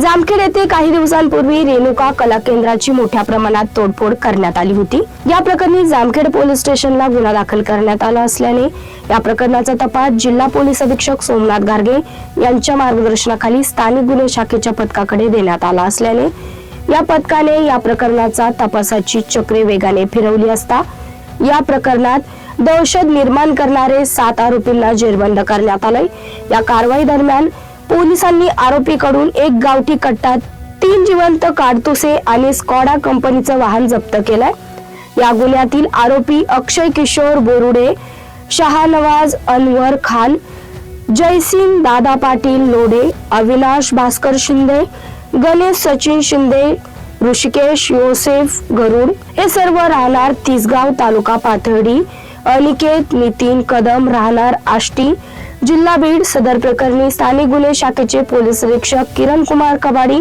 जामखेड येथे काही दिवसांपूर्वी रेणुका कला केंद्राची मोठ्या प्रमाणात तोडफोड करण्यात आली होती. या प्रकरणी जामखेड पोलीस स्टेशनला गुन्हा दाखल करण्यात आला असल्याने या प्रकरणाचा तपास जिल्हा पोलीस अधीक्षक सोमनाथ गार्गे यांच्या मार्गदर्शनाखाली स्थानिक गुन्हे शाखेच्या पथकाकडे देण्यात आला असल्याने या पथकाने या प्रकरणाचा तपासाची चक्रे वेगाने फिरवली असता या प्रकरणात दहशत निर्माण करणारे सात आरोपींना जेरबंद करण्यात आलंय. या कारवाई दरम्यान पोलिसांनी आरोपीकडून एक गावठी कट्टा तीन जिवंत काडतुसे आणि स्कॉडा कंपनीचं वाहन जप्त केलंय. या गुन्ह्यातील आरोपी अक्षय किशोर बोरुडे शहानवाज अनवर खान जयसिंग दादा पाटील लोडे अविनाश भास्कर शिंदे गणेश सचिन शिंदे ऋषिकेश योसेफ गरुड हे सर्व राहणार तिसगाव तालुका पाथर्डी. अनिकेत नितीन कदम राहणार आष्टी जिल्हा बीड सदर प्रकरणी स्थानिक गुन्हे शाखेचे पोलीस निरीक्षक किरण कुमार कबाडी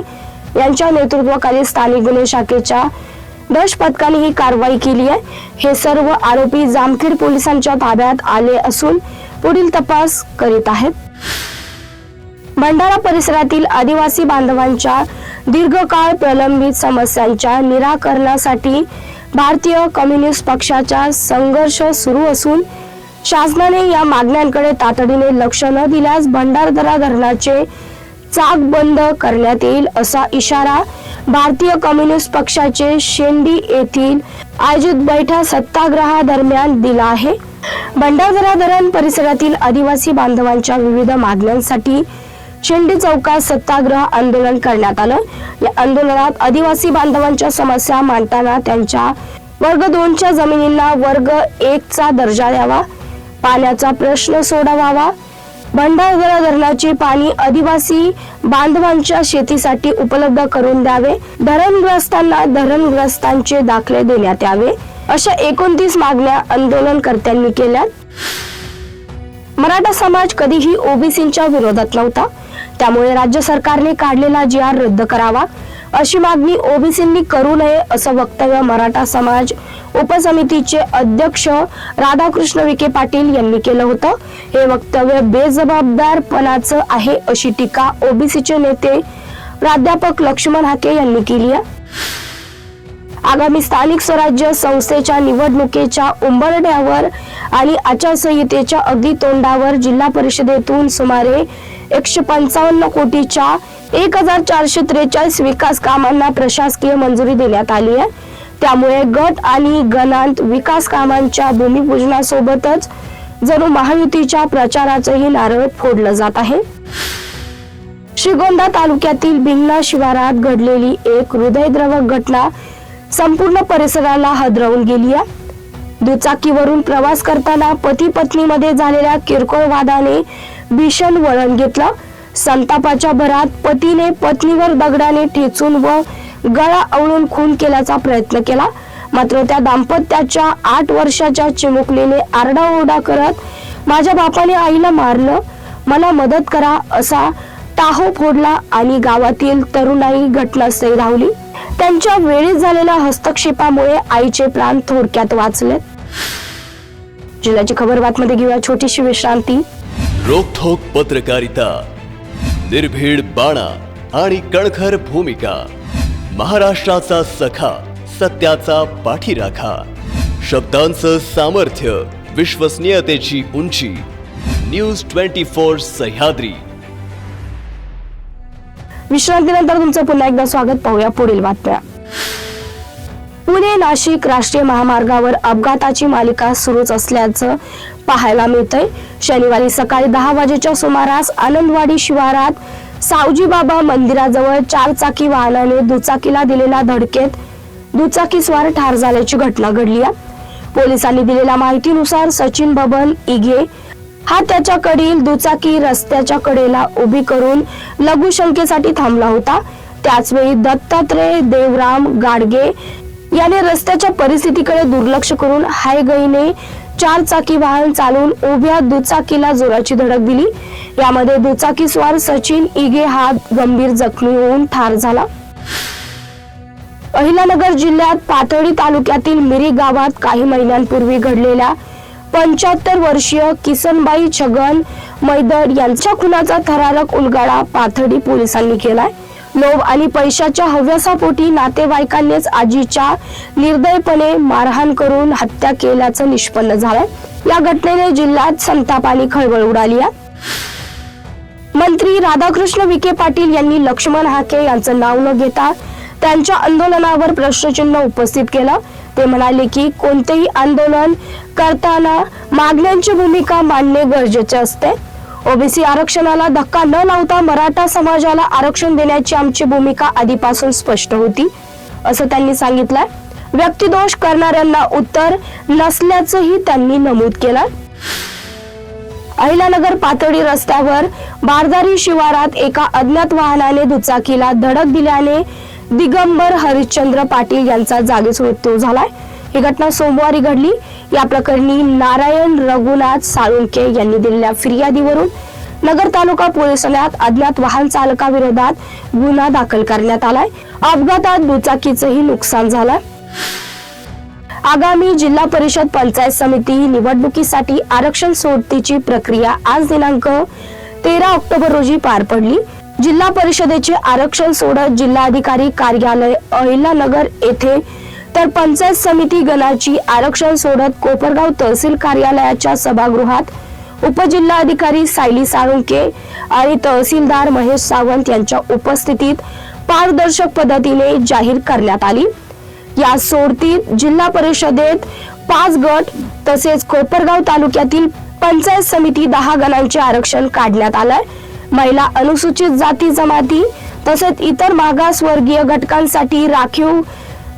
यांच्या नेतृत्वाखाली स्थानिक गुन्हे शाखेच्या दश पथकाने ही कारवाई केली आहे. हे सर्व आरोपी जामखेड पोलिसांच्या ताब्यात आले असून पुढील तपास करीत आहेत. भंडारा परिसरातील आदिवासी बांधवांच्या दीर्घकाळ प्रलंबित समस्यांच्या निराकरणासाठी भारतीय कम्युनिस्ट पक्षाचा संघर्ष सुरू असून शासनाने या मागण्यांकडे तातडीने लक्ष न दिल्यास भंडारदरा धरणाचे चाक बंद करण्यात येईल असा इशारा भारतीय कम्युनिस्ट पक्षाचे शेंडी येथील आयोजित बैठक सत्याग्रहादरम्यान दिला आहे. भंडारदरा धरण परिसरातील आदिवासी बांधवांच्या विविध मागण्यांसाठी शेंडी चौकात सत्याग्रह आंदोलन करण्यात आलं. या आंदोलनात आदिवासी बांधवांच्या समस्या मांडताना त्यांच्या वर्ग दोनच्या जमिनींना वर्ग एक चा दर्जा द्यावा पाण्याचा प्रश्न सोडवावा भंडारदरा धरणाचे पाणी आदिवासी बांधवांच्या शेतीसाठी उपलब्ध करून द्यावे धरणग्रस्तांना धरणग्रस्तांचे दाखले देण्यात यावे अशा एकोणतीस मागण्या आंदोलनकर्त्यांनी केल्या मराठा समाज कधीही ओबीसींच्या विरोधात नव्हता. त्यामुळे राज्य सरकारने काढलेला जी आर रद्द करावा अशी मागणी ओबीसींनी करू नये असं वक्तव्य मराठा समाज उपसमितीचे अध्यक्ष राधाकृष्ण विखे पाटील यांनी केलं होतं. हे वक्तव्य बेजबाबदारपणाचं आहे अशी टीका ओबीसीचे नेते प्राध्यापक लक्ष्मण हाके यांनी केली आहे. आगामी स्थानिक स्वराज्य संस्थेच्या निवडणुकीच्या उंबरठ्यावर आणि आचारसंहितेच्या अगदी तोंडावर जिल्हा परिषदेतून सुमारे एकशे पंचावन्न कोटीच्या एक हजार चारशे त्रेचाळीस विकास कामांना प्रशासकीय मंजुरी देण्यात आली आहे. त्यामुळे गट आणि गणांत विकास कामांच्या भूमिपूजनासोबतच जणू महायुतीच्या प्रचाराचंही नारळ फोडलं जात आहे. श्रीगोंदा तालुक्यातील भिंगना शिवारात घडलेली एक हृदयद्रवक घटना संपूर्ण परिसराला हदरवून गेली आहे. दुचाकीवरून प्रवास करताना पती पत्नीमध्ये झालेल्या किरकोळ वादाने भीषण वळण घेतलं. संतापाच्या भरात पतीने पत्नीवर दगडाने ठेचून व गळा आवळून खून केल्याचा प्रयत्न केला. मात्र त्या दाम्पत्याच्या आठ वर्षाच्या चिमुकलीने आरडाओरडा करत माझ्या बापाने आईला मारलं. मला मदत करा असा टाहो फोडला आणि गावातील तरुणाई घटनास्थळी धावली. त्यांच्या वेळेत झालेल्या हस्तक्षेपामुळे आईचे प्राण थोडक्यात वाचले जिल्ह्याची खबर बातमध्ये घेऊया. छोटीशी विश्रांती. रोखोक पत्रकारिता निर्भीड बाणा आणि कणखर भूमिका महाराष्ट्राचा सखा सत्याचा पाठीराखा शब्दांचं सामर्थ्य विश्वसनीयतेची उंची न्यूज ट्वेंटी फोर सह्याद्री. विश्रांतीनंतर तुमचं पुन्हा एकदा स्वागत पाहूया पुढील बातम्या पुणे नाशिक राष्ट्रीय महामार्गावर अपघाताची मालिका सुरूच असल्याचं पाहायला मिळतंय. शनिवारी सकाळी दहा वाजेच्या सुमारास आनंदवाडी शिवारात सावजी बाबा मंदिराजवळ चार चाकी वाहनाने दुचाकीला दिलेल्या धडकेत दुचाकीस्वार ठार झाल्याची घटना घडली आहे. पोलिसांनी दिलेल्या माहितीनुसार सचिन बबन इगे हा त्याच्याकडील दुचाकी रस्त्याच्या कडेला उभी करून लघुशंकेसाठी थांबला होता. त्याचवेळी दत्तात्रय देवराम गाडगे याने रस्त्याच्या परिस्थितीकडे दुर्लक्ष करून हायगईने चार चाकी वाहन चालून उभ्या दुचाकीला जोराची धडक दिली. यामध्ये दुचाकी स्वार सचिन इगे हा गंभीर जखमी होऊन ठार झाला. अहिलानगर जिल्ह्यात पाथर्डी तालुक्यातील मिरी गावात काही महिन्यांपूर्वी घडलेल्या पंच्याहत्तर वर्षीय किसनबाई छगन मैदर यांच्या खुनाचा थरारक उलगाडा पाथर्डी पोलिसांनी केलाय. लोभ आणि पैशाच्या हव्यासापोटी नातेवाईकांनीच आजीच्या निर्दयपणे मारहाण करून हत्या केल्याचं निष्पन्न झालंय. या घटनेने जिल्ह्यात संताप आणि खळबळ उडाली आहे. मंत्री राधाकृष्ण विखे पाटील यांनी लक्ष्मण हाके यांचं नाव न घेता त्यांच्या आंदोलनावर प्रश्नचिन्ह उपस्थित केलं. ते म्हणाले की कोणतेही आंदोलन करताना मागण्यांची भूमिका मांडणे गरजेचे असते. ओबीसी आरक्षणाला धक्का न लावता मराठा समाजाला आरक्षण देण्याची आमची भूमिका आधीपासून स्पष्ट होती असं त्यांनी सांगितलंय. व्यक्तिदोष करणाऱ्यांना उत्तर नसल्याचंही त्यांनी नमूद केलं अहिलानगर पातळी रस्त्यावर बारदारी शिवारात एका अज्ञात वाहनाने दुचाकीला धडक दिल्याने दिगंबर हरिश्चंद्र पाटील यांचा जागीच मृत्यू झालाय. ही घटना सोमवारी घडली. या प्रकरणी नारायण रघुनाथ साळुंके यांनी दिलेल्या फिर्यादीवरून नगर तालुका पोलीस ठाण्यात अज्ञात वाहन चालकाविरोधात गुन्हा दाखल करण्यात आलाय. अपघातात दुचाकीचंही नुकसान झालंय. आगामी जिल्हा परिषद पंचायत समिती निवडणुकीसाठी आरक्षण सोडतीची प्रक्रिया आज दिनांक तेरा ऑक्टोबर रोजी पार पडली. जिल्हा परिषदेचे आरक्षण सोडत जिल्हाधिकारी कार्यालय अहिलानगर येथे तर पंचायत समिती गणाची आरक्षण सोडत कोपरगाव तहसील कार्यालयाच्या सभागृहात उपजिल्हाधिकारी सायली साळुंके आणि तहसीलदार महेश सावंत यांच्या उपस्थितीत पारदर्शक पद्धतीने जाहीर करण्यात आली. या सोडतीत जिल्हा परिषदेत पाच गट तसेच कोपरगाव तालुक्यातील पंचायत समिती दहा गणांचे आरक्षण काढण्यात आलंय. महिला अनुसूचित जाती जमाती तसेच इतर मागासवर्गीय घटकांसाठी राखीव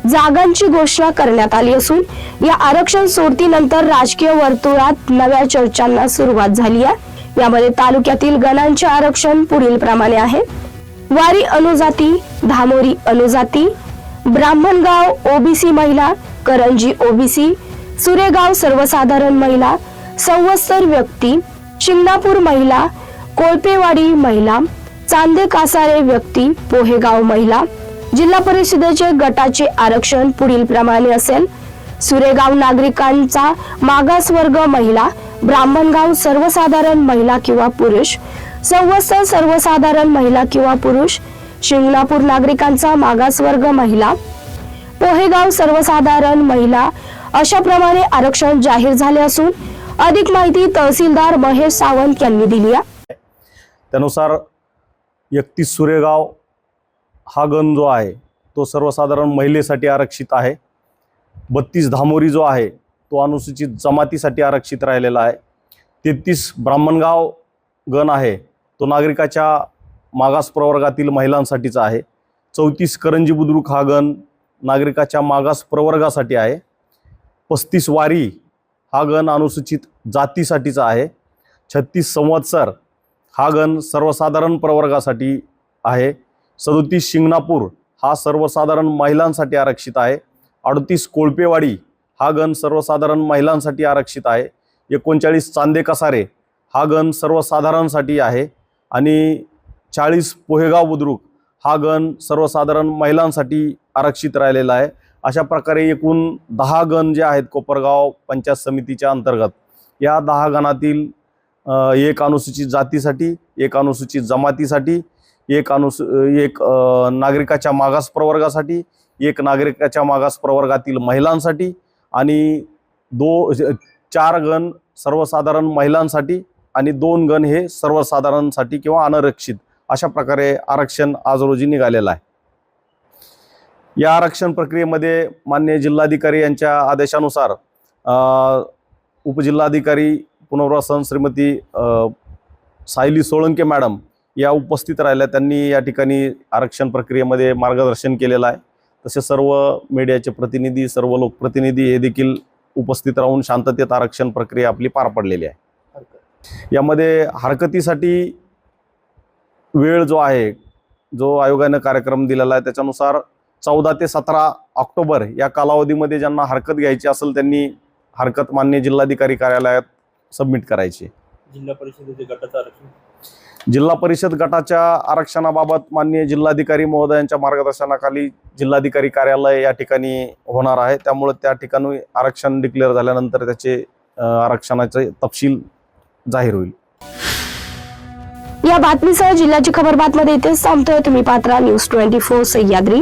जागांची घोषणा करण्यात आली असून या आरक्षण सोडतीनंतर राजकीय वर्तुळात नव्या चर्चांना सुरुवात झाली आहे. यामध्ये तालुक्यातील गणांचे आरक्षण पुढील प्रमाणे आहे. वारी अनुजाती धामोरी अनुजाती ब्राह्मणगाव ओबीसी महिला करंजी ओबीसी सुरेगाव सर्वसाधारण महिला संवत्सर व्यक्ती शिंगणापूर महिला कोळपेवाडी महिला चांदे कासारे व्यक्ती पोहेगाव महिला जिल्हा परिषदेचे गटाचे आरक्षण पुढील प्रमाणे असेल. सुरेगाव नागरिकांचा मागासवर्ग महिला ब्राह्मणगाव सर्वसाधारण महिला किंवा पुरुष संवत्सर सर्वसाधारण महिला किंवा पुरुष शिंगणापूर नागरिकांचा मागासवर्ग महिला पोहेगाव सर्वसाधारण महिला अशा प्रमाणे आरक्षण जाहीर झाले असून अधिक माहिती तहसीलदार महेश सावंत यांनी दिली आहे. त्यानुसार एकतीस सुरेगाव हा गण जो आहे तो सर्वसाधारण महिलेसाठी आरक्षित आहे. बत्तीस धामोरी जो आहे तो अनुसूचित जमातीसाठी आरक्षित राहिलेला आहे. तेहतीस ब्राह्मणगाव गण आहे तो नागरिकाच्या मागास प्रवर्गातील महिलांसाठीचा आहे. चौतीस करंजी बुद्रुक हा गण नागरिकाच्या मागास प्रवर्गासाठी आहे. पस्तीस वारी हा गण अनुसूचित जातीसाठीचा आहे. छत्तीस संवत्सर हा गण सर्वसाधारण प्रवर्गासाठी आहे. सदोतीस शिंगणापूर हा सर्वसाधारण महिलांसाठी आरक्षित आहे. अडतीस कोळपेवाडी हा गण सर्वसाधारण महिलांसाठी आरक्षित आहे. एकोणचाळीस चांदे कसारे हा गण सर्वसाधारणसाठी आहे. आणि चाळीस पोहेगाव बुद्रुक हा गण सर्वसाधारण महिलांसाठी आरक्षित राहिलेला आहे. अशा प्रकारे एकूण दहा गण जे आहेत कोपरगाव पंचायत समितीच्या अंतर्गत या दहा गणातील एक अनुसूचित जातीसाठी एक अनुसूचित जमातीसाठी एक अनुसू एक नागरिकाच्या मागास प्रवर्गासाठी एक नागरिकाच्या मागास प्रवर्गातील महिलांसाठी आणि दो चार गण सर्वसाधारण महिलांसाठी आणि दोन गण हे सर्वसाधारणसाठी किंवा अनारक्षित अशा प्रकारे आरक्षण आज रोजी निघालेलं आहे. या आरक्षण प्रक्रियेमध्ये मान्य जिल्हाधिकारी यांच्या आदेशानुसार उपजिल्हाधिकारी पुनर्वसन श्रीमती सायली सोळंके मॅडम या उपस्थित राहिल्या. त्यांनी या ठिकाणी आरक्षण प्रक्रियेमध्ये मार्गदर्शन केलेलं आहे. तसे सर्व मीडियाचे प्रतिनिधी सर्व लोकप्रतिनिधी हे देखील उपस्थित राहून शांततेत आरक्षण प्रक्रिया आपली पार पडलेली आहे. यामध्ये हरकतीसाठी वेळ जो आहे जो आयोगानं कार्यक्रम दिलेला आहे त्याच्यानुसार चौदा ते सतरा ऑक्टोबर या कालावधीमध्ये ज्यांना हरकत घ्यायची असेल त्यांनी हरकत मान्य जिल्हाधिकारी कार्यालयात सबमिट करायची. जिल्हा परिषदेचे गटाचं आरक्षण? जिल्हा परिषद गटाच्या आरक्षणाबाबत माननीय जिल्हाधिकारी महोदयांच्या मार्गदर्शनाखाली जिल्हाधिकारी कार्यालय या ठिकाणी होणार आहे. त्यामुळे त्या ठिकाणी आरक्षण डिक्लेअर झाल्यानंतर त्याचे आरक्षणाचे तपशील जाहीर होईल. या बातमीसह जिल्ह्याची खबर बातमध्ये इथेच थांबतोय तुम्ही पात्रा न्यूज ट्वेंटी फोर सह्याद्री.